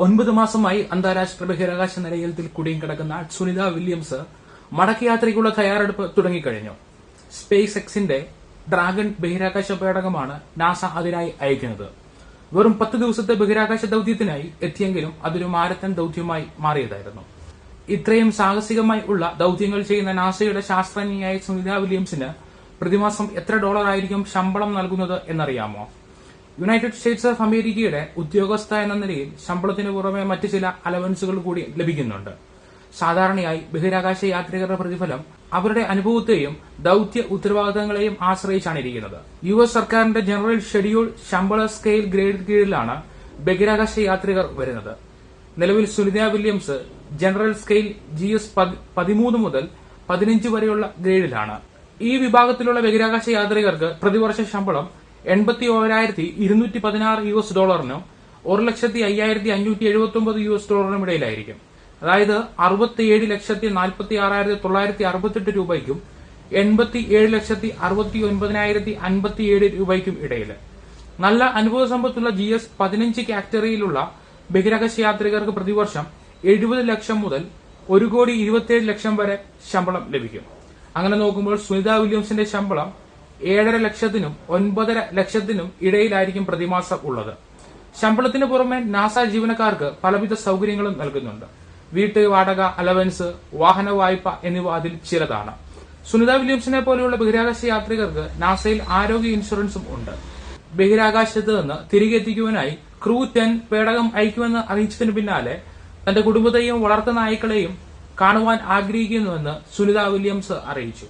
ഒൻപത് മാസമായി അന്താരാഷ്ട്ര ബഹിരാകാശ നിലയത്തിൽ കുടിയും കിടക്കുന്ന സുനിത വില്യംസ് മടക്കയാത്രയ്ക്കുള്ള തയ്യാറെടുപ്പ് തുടങ്ങിക്കഴിഞ്ഞു. സ്പേസ് എക്സിന്റെ ഡ്രാഗൺ ബഹിരാകാശ പേടകമാണ് നാസ അതിനായി അയക്കുന്നത്. വെറും പത്ത് ദിവസത്തെ ബഹിരാകാശ ദൌത്യത്തിനായി എത്തിയെങ്കിലും അതൊരു മാരത്തൻ ദൌത്യമായി മാറിയതായിരുന്നു. ഇത്രയും സാഹസികമായി ഉള്ള ദൌത്യങ്ങൾ ചെയ്യുന്ന നാസയുടെ ശാസ്ത്രജ്ഞയായ സുനിത വില്യംസിന് പ്രതിമാസം എത്ര ഡോളർ ആയിരിക്കും ശമ്പളം നൽകുന്നത് എന്നറിയാമോ? യുണൈറ്റഡ് സ്റ്റേറ്റ്സ് ഓഫ് അമേരിക്കയുടെ ഉദ്യോഗസ്ഥ എന്ന നിലയിൽ ശമ്പളത്തിന് പുറമെ മറ്റ് ചില അലവൻസുകൾ കൂടി ലഭിക്കുന്നുണ്ട്. സാധാരണയായി ബഹിരാകാശ യാത്രികരുടെ പ്രതിഫലം അവരുടെ അനുഭവത്തെയും ദൌത്യ ഉത്തരവാദിത്തങ്ങളെയും ആശ്രയിച്ചാണ് ഇരിക്കുന്നത്. യു എസ് സർക്കാരിന്റെ ജനറൽ ഷെഡ്യൂൾ ശമ്പള സ്കെയിൽ ഗ്രേഡ് കീഴിലാണ് ബഹിരാകാശ യാത്രികർ വരുന്നത്. നിലവിൽ Sunita Williams general scale G S പതിമൂന്ന് മുതൽ പതിനഞ്ച് വരെയുള്ള ഗ്രേഡിലാണ്. ഈ വിഭാഗത്തിലുള്ള ബഹിരാകാശ യാത്രികർക്ക് പ്രതിവർഷ ശമ്പളം എൺപത്തി ഓരായിരത്തി ഇരുന്നൂറ്റി പതിനാറ് യു എസ് ഡോളറിനും ഒരു ലക്ഷത്തി അയ്യായിരത്തി അഞ്ഞൂറ്റി എഴുപത്തി ഒമ്പത് യു എസ് ഡോളറിനും ഇടയിലായിരിക്കും. അതായത് അറുപത്തിയേഴ് ലക്ഷത്തി നാൽപ്പത്തി ആറായിരത്തി തൊള്ളായിരത്തി അറുപത്തെട്ട് രൂപയ്ക്കും എൺപത്തി ഏഴ് ലക്ഷത്തി അറുപത്തി ഒൻപതിനായിരത്തി അൻപത്തിയേഴ് രൂപയ്ക്കും ഇടയിൽ. നല്ല അനുഭവ സമ്പത്തുള്ള ജി എസ് പതിനഞ്ച് കാറ്റഗറിയിലുള്ള ബഹിരാകാശ യാത്രികർക്ക് പ്രതിവർഷം എഴുപത് ലക്ഷം മുതൽ ഒരു കോടി ഇരുപത്തിയേഴ് ലക്ഷം വരെ ശമ്പളം ലഭിക്കും. അങ്ങനെ നോക്കുമ്പോൾ സുനിത വില്യംസിന്റെ ശമ്പളം ഏഴര ലക്ഷത്തിനും ഒൻപതര ലക്ഷത്തിനും ഇടയിലായിരിക്കും പ്രതിമാസം ഉള്ളത്. ശമ്പളത്തിന് പുറമെ നാസ ജീവനക്കാർക്ക് പലവിധ സൗകര്യങ്ങളും നൽകുന്നുണ്ട്. വീട്ട് വാടക അലവൻസ് വാഹന വായ്പ എന്നിവ അതിൽ ചിലതാണ്. സുനിത വില്യംസിനെ പോലെയുള്ള ബഹിരാകാശ യാത്രികർക്ക് നാസയിൽ ആരോഗ്യ ഇൻഷുറൻസും ഉണ്ട്. ബഹിരാകാശത്ത് നിന്ന് തിരികെ എത്തിക്കുവാനായി ക്രൂ ടെൻ പേടകം അയക്കുമെന്ന് അറിയിച്ചതിന് പിന്നാലെ തന്റെ കുടുംബത്തെയും വളർത്ത നായ്ക്കളെയും കാണുവാൻ ആഗ്രഹിക്കുന്നുവെന്ന് സുനിത വില്യംസ് അറിയിച്ചു.